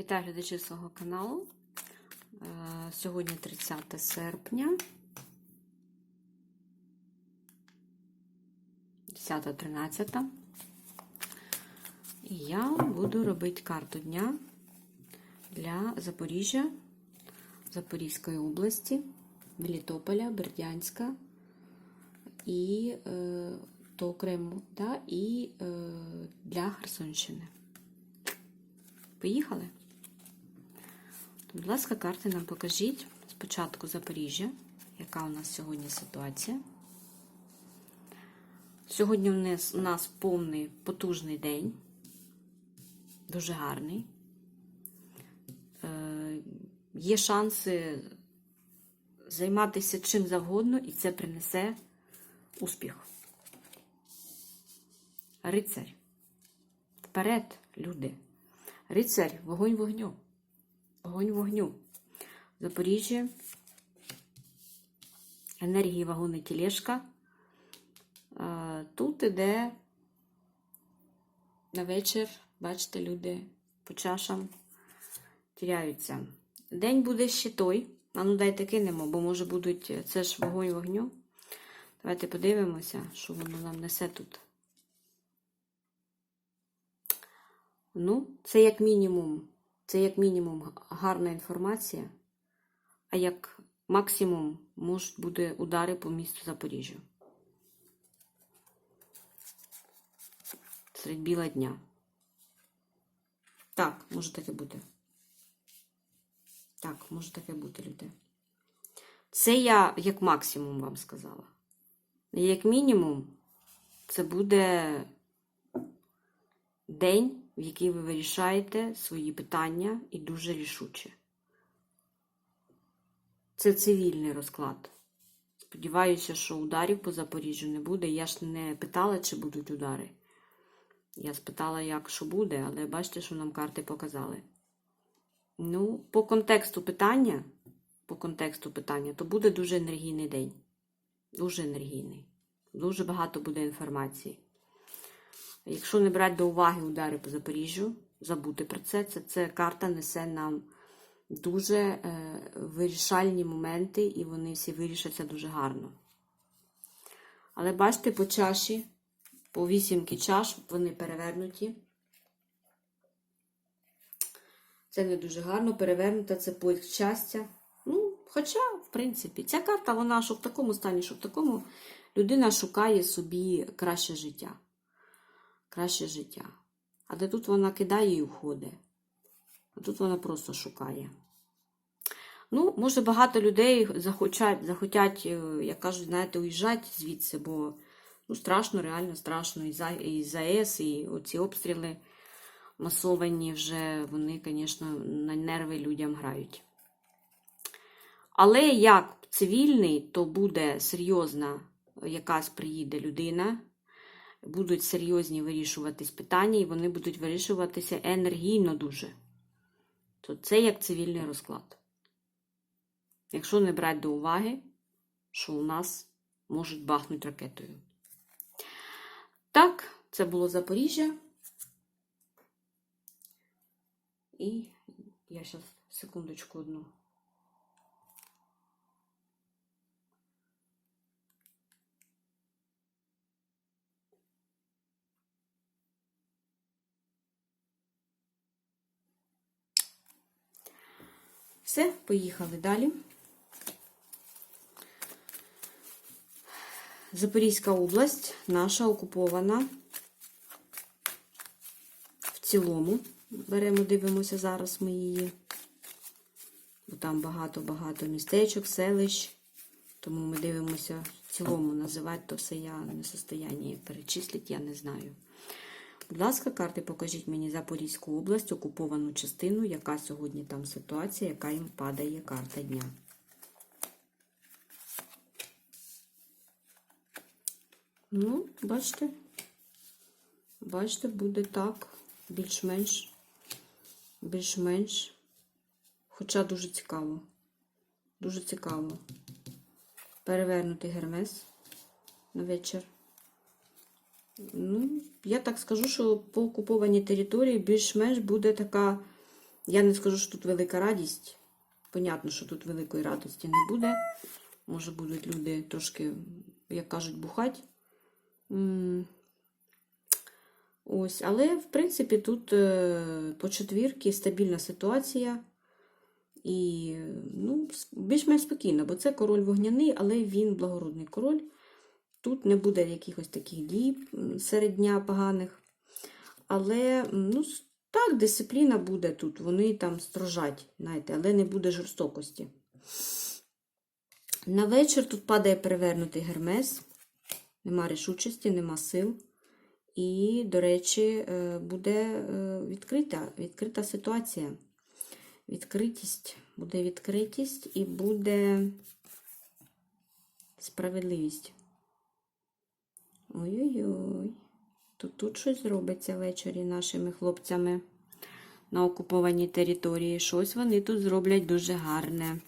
Вітаю глядачів свого каналу. Е, Сьогодні 30 серпня. 10.13. І я буду робити карту дня для Запоріжжя, Запорізької області, Мелітополя, Бердянська і е, то окремо, да, і е, для Херсонщини. Поїхали? Будь ласка, карти нам покажіть. Спочатку Запоріжжя, яка у нас сьогодні ситуація. Сьогодні у нас, повний потужний день, дуже гарний. Е, є шанси займатися чим завгодно, і це принесе успіх. Рицарь. Вперед, люди. Рицарь, вогонь вогню. Вогонь вогню. Запоріжжя. Енергії вагони тілешка. Тут іде на вечір, бачите, люди по чашам тіряються. День буде ще той. А ну дайте кинемо, бо може будуть. Це ж вогонь вогню. Давайте подивимося, що воно нам несе тут. Ну, це як мінімум, це як мінімум гарна інформація, а як максимум можуть бути удари по місту Запоріжжя. Серед біла дня. Так, може таке бути. Так, може таке бути, люди. Це я як максимум вам сказала. Як мінімум, це буде день, в який ви вирішаєте свої питання і дуже рішуче. Це цивільний розклад. Сподіваюся, що ударів по Запоріжжю не буде. Я ж не питала, чи будуть удари. Я спитала, як що буде, але бачите, що нам карти показали. Ну, по контексту питання, по контексту питання, то буде дуже енергійний день. Дуже енергійний. Дуже багато буде інформації. Якщо не брати до уваги удари по Запоріжжю, забути про це, це, це карта несе нам дуже е, вирішальні моменти, і вони всі вирішаться дуже гарно. Але бачите, по чаші, по вісімки чаш, вони перевернуті. Це не дуже гарно, перевернута, це поїзд щастя. Ну, хоча, в принципі, ця карта, вона що в такому стані, що в такому людина шукає собі краще життя. Краще життя. Але тут вона кидає і уходить. А тут вона просто шукає. Ну, може, багато людей захочуть, захотять, е, як кажуть, знаєте, уїжджати звідси, бо ну, страшно, реально страшно. І, за, і ЗАЕС, і оці обстріли масовані вже, вони, звісно, на нерви людям грають. Але як цивільний, то буде серйозна якась приїде людина, будуть серйозні вирішуватись питання, і вони будуть вирішуватися енергійно дуже. То це як цивільний розклад. Якщо не брати до уваги, що у нас можуть бахнути ракетою. Так, це було Запоріжжя. І я зараз секундочку одну. Все, поїхали далі. Запорізька область наша окупована в цілому. Беремо, дивимося зараз ми її. Бо там багато-багато містечок, селищ. Тому ми дивимося в цілому, називати то все я не в состоянні перечислити, я не знаю. Будь ласка, карти, покажіть мені Запорізьку область, окуповану частину, яка сьогодні там ситуація, яка їм падає карта дня. Ну, бачите, бачите, буде так, більш-менш, більш-менш. Хоча дуже цікаво. Дуже цікаво. Перевернутий гермес на вечір. Ну, я так скажу, що по окупованій території більш-менш буде така Я не скажу, що тут велика радість. Понятно, що тут великої радості не буде. Може, будуть люди трошки, як кажуть, бухать. Ось, але, в принципі, тут е, по четвірки стабільна ситуація. І ну, більш-менш спокійно, бо це король вогняний, але він благородний король. Тут не буде якихось таких дій серед дня поганих. Але ну, так, дисципліна буде тут. Вони там строжать, знаєте, але не буде жорстокості. На вечір тут падає перевернутий гермес. Нема рішучості, нема сил. І, до речі, е, буде е, відкрита, відкрита ситуація. Відкритість. Буде відкритість і буде справедливість. Ой-ой-ой. Тут, тут щось зробиться ввечері нашими хлопцями на окупованій території. Щось вони тут зроблять дуже гарне.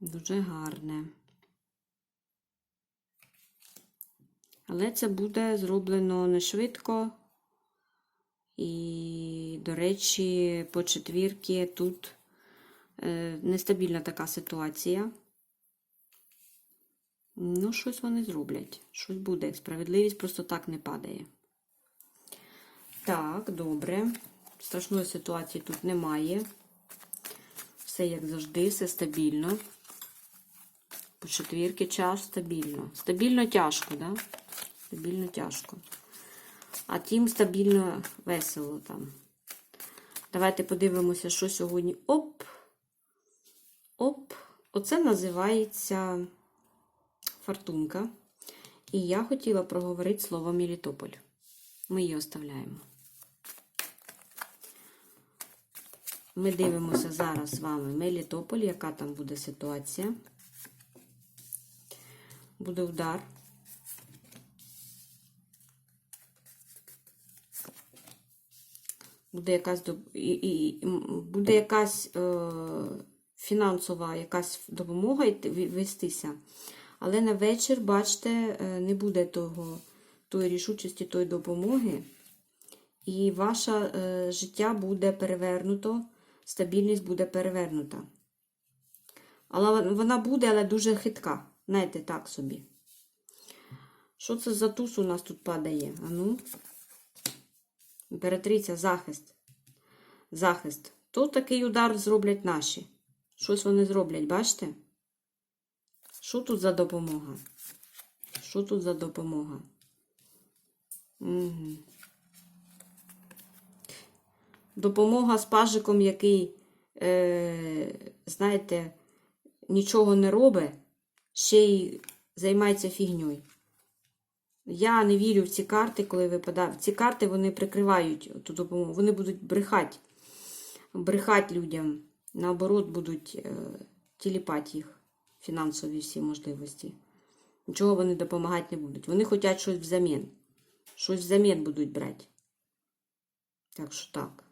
Дуже гарне. Але це буде зроблено не швидко. І, до речі, по четвірки тут е, нестабільна така ситуація. Ну, щось вони зроблять. Щось буде. Справедливість просто так не падає. Так, добре. Страшної ситуації тут немає. Все як завжди, все стабільно. По четвірки час стабільно. Стабільно тяжко, да? Стабільно тяжко. А тим стабільно весело там. Давайте подивимося, що сьогодні. Оп! Оп! Оце називається фортунка. І я хотіла проговорити слово Мелітополь. Ми її оставляємо. Ми дивимося зараз з вами Мелітополь, яка там буде ситуація. Буде удар. Буде якась буде якась е, фінансова якась допомога вестися. Але на вечір, бачите, е, не буде того, тої рішучості, тої допомоги. І ваше е, життя буде перевернуто, стабільність буде перевернута. Але вона буде, але дуже хитка. Знаєте, так собі. Що це за туз у нас тут падає? Ану. Імператриця, захист. Захист. Тут такий удар зроблять наші. Щось вони зроблять, бачите? Що тут за допомога? Що тут за допомога? Угу. Допомога з пажиком, який, е, знаєте, нічого не робить, ще й займається фігньою. Я не вірю в ці карти, коли випадає. Ці карти вони прикривають ту допомогу. Вони будуть брехати. Брехати людям. Наоборот, будуть е, тіліпати їх фінансові всі можливості. Нічого вони допомагати не будуть. Вони хочуть щось взамін. Щось взамін будуть брати. Так що так.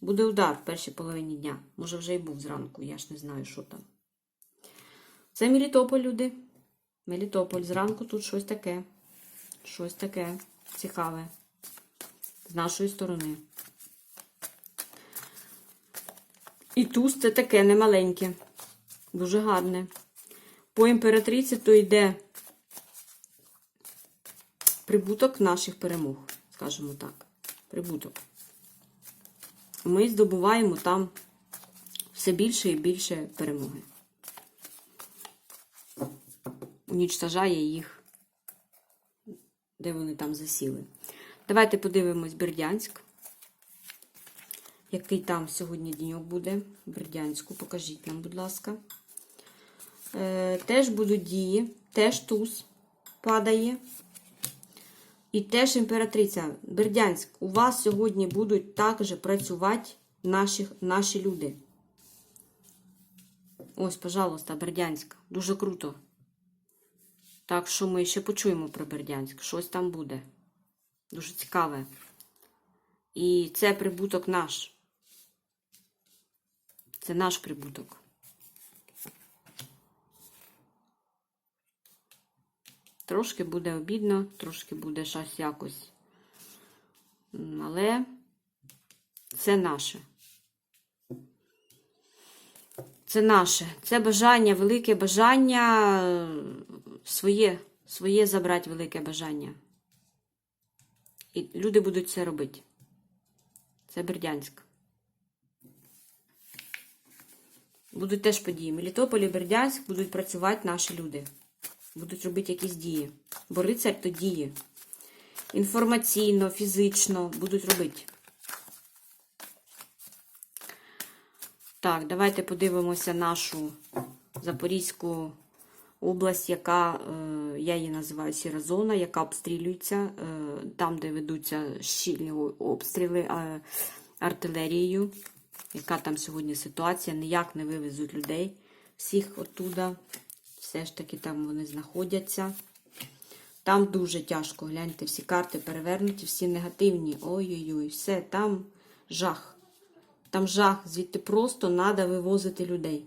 Буде удар в першій половині дня. Може, вже й був зранку, я ж не знаю, що там. Це Мелітополь, люди. Мелітополь. Зранку тут щось таке. Щось таке цікаве. З нашої сторони. І туз це таке немаленьке. Дуже гарне. По імператриці то йде прибуток наших перемог, скажімо так. Прибуток. Ми здобуваємо там все більше і більше перемоги. Унічтажає їх, де вони там засіли. Давайте подивимось Бердянськ. Який там сьогодні деньок буде? Бердянську, покажіть нам, будь ласка. Е, теж будуть дії, теж туз падає. І теж імператриця. Бердянськ, у вас сьогодні будуть також працювати наші, наші люди. Ось, пожалуйста, Бердянськ. Дуже круто. Так що ми ще почуємо про Бердянськ. Щось там буде. Дуже цікаве. І це прибуток наш. Це наш прибуток. Трошки буде обідно, трошки буде щось якось. Але Це наше. Це наше. Це бажання, велике бажання е, своє, своє забрати велике бажання. І люди будуть це робити. Це Бердянськ. Будуть теж події. Мелітополь і Бердянськ будуть працювати наші люди. Будуть робити якісь дії. Бо рицар то діє. Інформаційно, фізично будуть робити. Так, давайте подивимося нашу Запорізьку область, яка, е, я її називаю сіра зона, яка обстрілюється, е, там, де ведуться щільні обстріли артилерією. Яка там сьогодні ситуація? Ніяк не вивезуть людей всіх оттуда. Все ж таки там вони знаходяться. Там дуже тяжко. Гляньте, всі карти перевернуті, всі негативні. Ой-ой-ой, все, там жах. Там жах, звідти просто треба вивозити людей.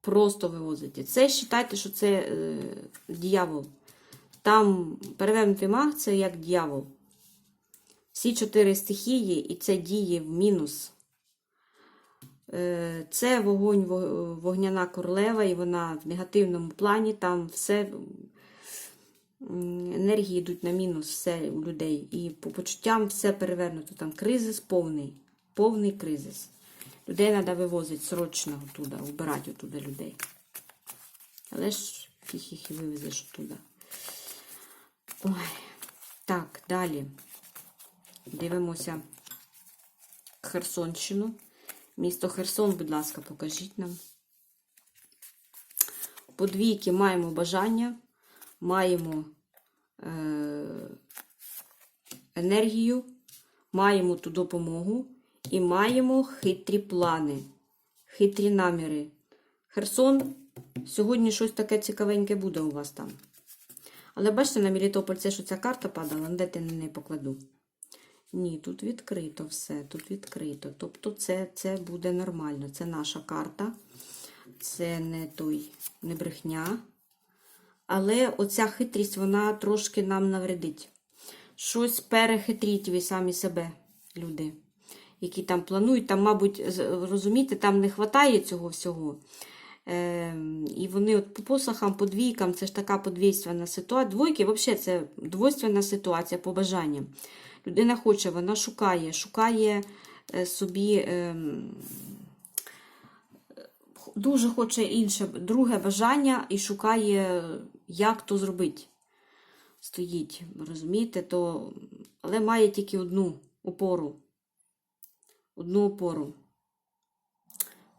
Просто вивозити. Це вважайте, що це е, дьявол. Там перевернутий маг це як дьявол. Всі чотири стихії, і це діє в мінус. Е, Це вогонь, вогняна королева, і вона в негативному плані. Там все енергії йдуть на мінус все у людей. І по почуттям все перевернуто. Там кризис повний. Повний кризис. Людей треба вивозити срочно оттуда, вбирати оттуда людей. Але ж фіг їх і вивезеш оттуда. Ой. Так, далі. Дивимося Херсонщину. Місто Херсон, будь ласка, покажіть нам. По двійки маємо бажання, маємо е, енергію, маємо ту допомогу і маємо хитрі плани, хитрі наміри. Херсон, сьогодні щось таке цікавеньке буде у вас там. Але бачите, на Мелітополь це що ця карта падала, де ти на неї покладу. Ні, тут відкрито все, тут відкрито. Тобто це, це буде нормально. Це наша карта. Це не той, не брехня. Але оця хитрість, вона трошки нам навредить. Щось перехитріть ви самі себе, люди, які там планують. Там, мабуть, розумієте, там не вистачає цього всього. Е, і вони от по посохам, по двійкам, це ж така подвійственна ситуація. Двойки, взагалі, це двойственна ситуація по бажанням. Людина хоче, вона шукає, шукає е, собі. ем, дуже хоче інше, друге бажання і шукає, як то зробити. Стоїть, розумієте, то, але має тільки одну опору. Одну опору.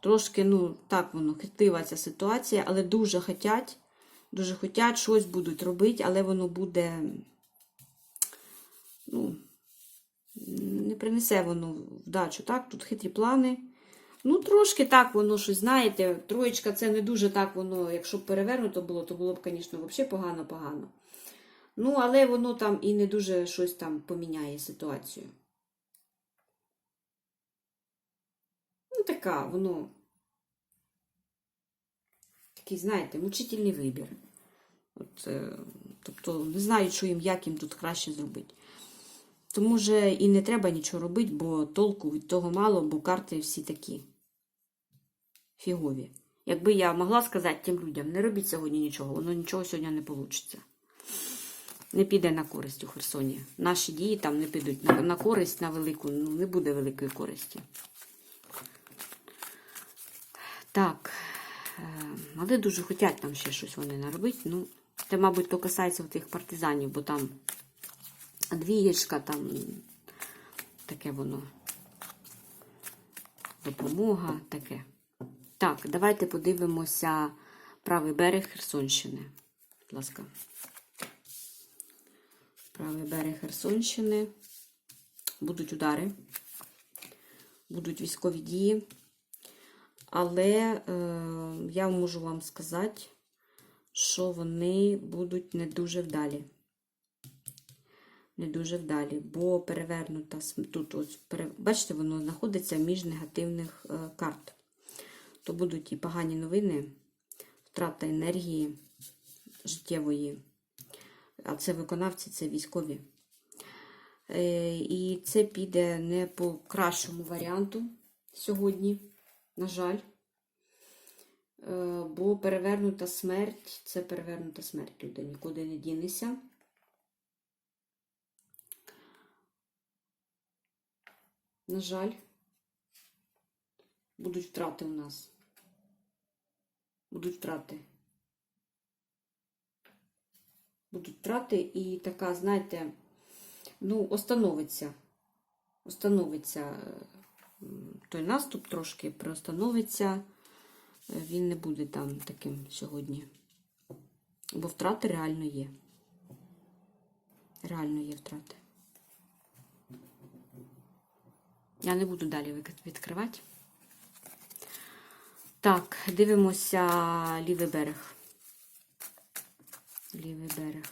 Трошки, ну, так воно, хитлива ця ситуація, але дуже хотять, дуже хотять, щось будуть робити, але воно буде, ну, не принесе воно вдачу. Так, тут хитрі плани. Ну, трошки так воно щось, знаєте, троєчка це не дуже так воно, якщо б перевернуто було, то було б, звісно, взагалі погано-погано. Ну, але воно там і не дуже щось там поміняє ситуацію. Ну, така, воно. Такий, знаєте, мучительний вибір. От, е, тобто, не знають, що їм, як їм тут краще зробити. Тому вже і не треба нічого робити, бо толку від того мало, бо карти всі такі фігові. Якби я могла сказати тим людям, не робіть сьогодні нічого, воно нічого сьогодні не вийде. Не піде на користь у Херсоні. Наші дії там не підуть на, на користь, на велику, ну не буде великої користі. Так. е, Але дуже хочуть там ще щось вони наробити. Ну, це, мабуть, то касається тих партизанів, бо там двієчка, там таке воно. Допомога, таке. Так, давайте подивимося правий берег Херсонщини. Будь ласка. Правий берег Херсонщини. Будуть удари, будуть військові дії. Але е, я можу вам сказати, що вони будуть не дуже вдалі. Не дуже вдалі, бо перевернута тут, ось, бачите, воно знаходиться між негативних е, карт. То будуть і погані новини, втрата енергії життєвої. А це виконавці, це військові. Е, І це піде не по кращому варіанту сьогодні, на жаль. Е, Бо перевернута смерть це перевернута смерть, люди нікуди не дінеся. На жаль, будуть втрати у нас. Будуть втрати. Будуть втрати і така, знаєте, ну, остановиться. Остановиться той наступ трошки приостановиться. Він не буде там таким сьогодні. Бо втрати реально є. Реально є втрати. Я не буду далі відкривати. Так, дивимося лівий берег. Лівий берег.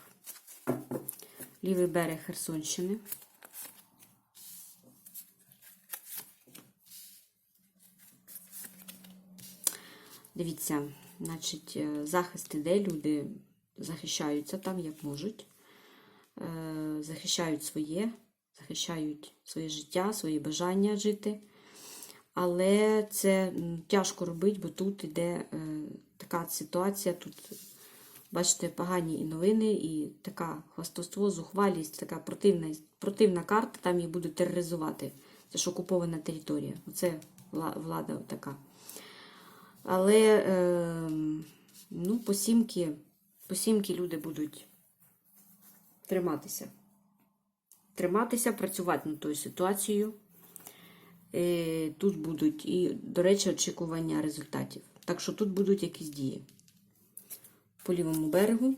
Лівий берег Херсонщини. Дивіться, значить, е, захист іде, люди захищаються там, як можуть. Е, Захищають своє, захищають своє життя, свої бажання жити. Але це тяжко робити, бо тут іде е, така ситуація. Тут, бачите, погані і новини, і така хвастовство, зухвалість, така противна, противна карта, там її будуть тероризувати. Це ж окупована територія. Оце влада така. Але е, ну, по сімки, по сімки люди будуть триматися. Триматися, працювати над тою ситуацією. Е, Тут будуть і, до речі, очікування результатів. Так що тут будуть якісь дії. По лівому берегу.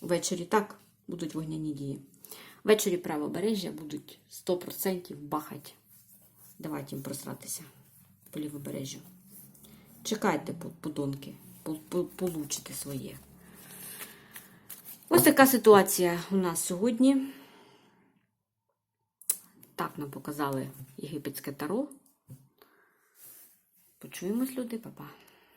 Ввечері так будуть вогняні дії. Ввечері правобережжя будуть 100% бахать. Давайте їм просратися по лівобережжю. Чекайте, подонки, по- по- получите своє. Ось така ситуація у нас сьогодні. Так нам показали єгипетське таро. Почуємось, люди, Па-па.